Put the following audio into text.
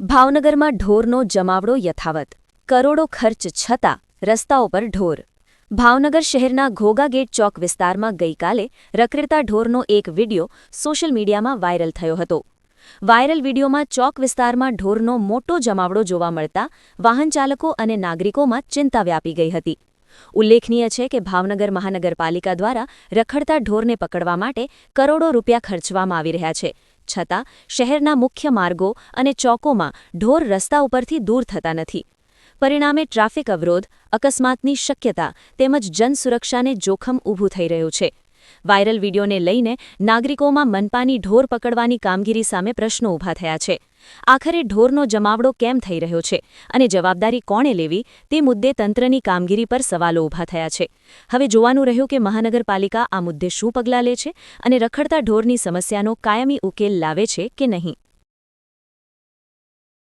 ભાવનગરમાં ઢોરનો જમાવડો યથાવત. કરોડો ખર્ચ છતાં રસ્તાઓ પર ઢોર. ભાવનગર શહેરના ઘોગા ગેટ ચોક વિસ્તારમાં ગઈકાલે રખડતા ઢોરનો એક વિડિયો સોશિયલ મીડિયામાં વાયરલ થયો હતો. વાયરલ વીડિયોમાં ચોક વિસ્તારમાં ઢોરનો મોટો જમાવડો જોવા મળતા વાહનચાલકો અને નાગરિકોમાં ચિંતા વ્યાપી ગઈ હતી. ઉલ્લેખનીય છે કે ભાવનગર મહાનગરપાલિકા દ્વારા રખડતા ઢોરને પકડવા માટે કરોડો રૂપિયા ખર્ચવામાં આવી રહ્યા છે. છતાં શહેરના મુખ્ય માર્ગો અને ચોકોમાં ઢોર રસ્તા ઉપરથી દૂર થતા નથી. પરિણામે ટ્રાફિક અવરોધ, અકસ્માતની શક્યતા તેમજ જનસુરક્ષાને જોખમ ઊભું થઈ રહ્યું છે. વાયરલ વિડીયોને લઈને નાગરિકોમાં મનપાની ઢોર પકડવાની કામગીરી સામે પ્રશ્નો ઊભા થયા છે. આખરે ઢોરનો જમાવડો કેમ થઈ રહ્યો છે અને જવાબદારી કોણે લેવી તે મુદ્દે તંત્રની કામગીરી પર સવાલો ઊભા થયા છે. હવે જોવાનું રહ્યું કે મહાનગરપાલિકા આ મુદ્દે શું પગલાં લે છે અને રખડતા ઢોરની સમસ્યાનો કાયમી ઉકેલ લાવે છે કે નહીં.